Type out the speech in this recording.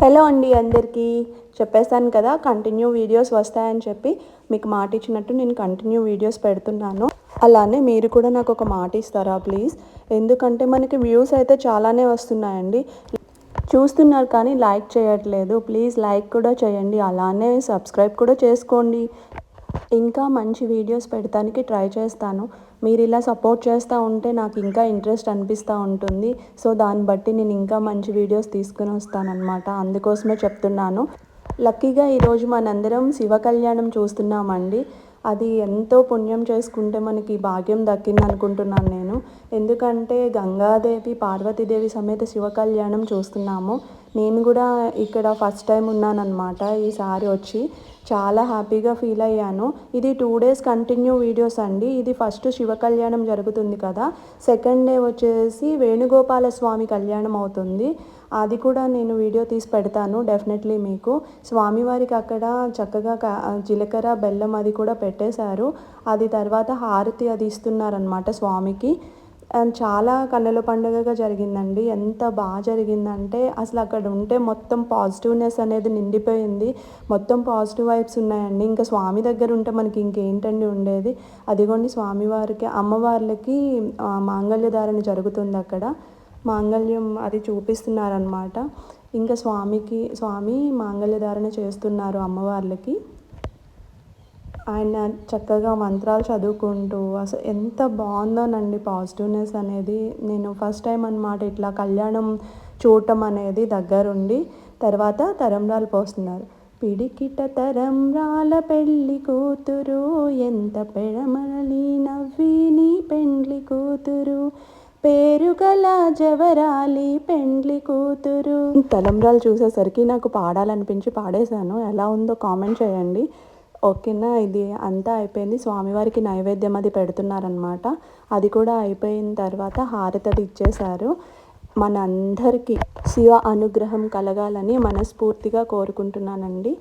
Hello అండి అందరికీ. చెప్పేశాను కదా కంటిన్యూ వీడియోస్ వస్తాయని చెప్పి. మీకు మాట ఇచ్చినట్టు నేను కంటిన్యూ వీడియోస్ పెడుతున్నాను. అలానే మీరు కూడా నాకు ఒక మాట ఇస్తారా ప్లీజ్ ఎందుకంటే మనకి వ్యూస్ అయితే చాలానే వస్తున్నాయండి. చూస్తున్నారు కానీ లైక్ చేయట్లేదు. ప్లీజ్ లైక్ కూడా చేయండి. అలానే సబ్స్క్రైబ్ కూడా చేసుకోండి. ఇంకా మంచి వీడియోస్ పెడతానికి ట్రై చేస్తాను. మీరు ఇలా సపోర్ట్ చేస్తూ ఉంటే నాకు ఇంకా ఇంట్రెస్ట్ అనిపిస్తూ ఉంటుంది. సో దాన్ని బట్టి నేను ఇంకా మంచి వీడియోస్ తీసుకుని వస్తానన్నమాట. అందుకోసమే చెప్తున్నాను. లక్కీగా ఈరోజు మనందరం శివ కళ్యాణం చూస్తున్నామండి. అది ఎంతో పుణ్యం చేసుకుంటే మనకి భాగ్యం దక్కింది అనుకుంటున్నాను నేను. ఎందుకంటే గంగాదేవి పార్వతీదేవి సమేత శివ కళ్యాణం చూస్తున్నాము. నేను కూడా ఇక్కడ ఫస్ట్ టైం ఉన్నానన్నమాట. ఈసారి వచ్చి చాలా హ్యాపీగా ఫీల్ అయ్యాను. ఇది టూ డేస్ కంటిన్యూ వీడియోస్ అండి. ఇది ఫస్ట్ శివ కళ్యాణం జరుగుతుంది కదా. సెకండ్ డే వచ్చేసి వేణుగోపాల స్వామి కళ్యాణం అవుతుంది. అది కూడా నేను వీడియో తీసి పెడతాను డెఫినెట్లీ మీకు. స్వామివారికి అక్కడ చక్కగా జీలకర్ర బెల్లం అది కూడా పెట్టేశారు. అది తర్వాత హారతి అది ఇస్తున్నారనమాట స్వామికి. అండ్ చాలా కన్నుల పండుగగా జరిగిందండి. ఎంత బాగా జరిగిందంటే అసలు అక్కడ ఉంటే మొత్తం పాజిటివ్నెస్ అనేది నిండిపోయింది. మొత్తం పాజిటివ్ వైబ్స్ ఉన్నాయండి. ఇంకా స్వామి దగ్గర ఉంటే మనకి ఇంకేంటండి ఉండేది? అదిగోండి స్వామివారికి అమ్మవార్లకి మాంగళ్యధారణ జరుగుతుంది అక్కడ. మాంగళ్యం అది చూపిస్తున్నారనమాట ఇంకా స్వామికి స్వామి మాంగళ్యధారణ చేస్తున్నారు అమ్మవార్లకి. ఆయన చక్కగా మంత్రాలు చదువుకుంటూ అసలు ఎంత బాగుందోనండి పాజిటివ్నెస్ అనేది. నేను ఫస్ట్ టైం అనమాట ఇట్లా కళ్యాణం చూడటం అనేది దగ్గరుండి తర్వాత తరంరాలు పోస్తున్నారు. పిడికిట తరంరాల పెళ్ళి కూతురు ఎంత పెడమరలి నవ్వి నీ పెండ్లి కూతురు పేరు గల జవరాలి పెండ్లి కూతురు. తలంబ్రాలు చూసేసరికి నాకు పాడాలనిపించి పాడేశాను. ఎలా ఉందో కామెంట్ చేయండి. ఓకేనా ఇది అంతా అయిపోయింది. స్వామివారికి నైవేద్యం అది పెడుతున్నారనమాట అది కూడా అయిపోయిన తర్వాత హారతది ఇచ్చేశారు. మనందరికీ శివ అనుగ్రహం కలగాలని మనస్ఫూర్తిగా కోరుకుంటున్నానండి.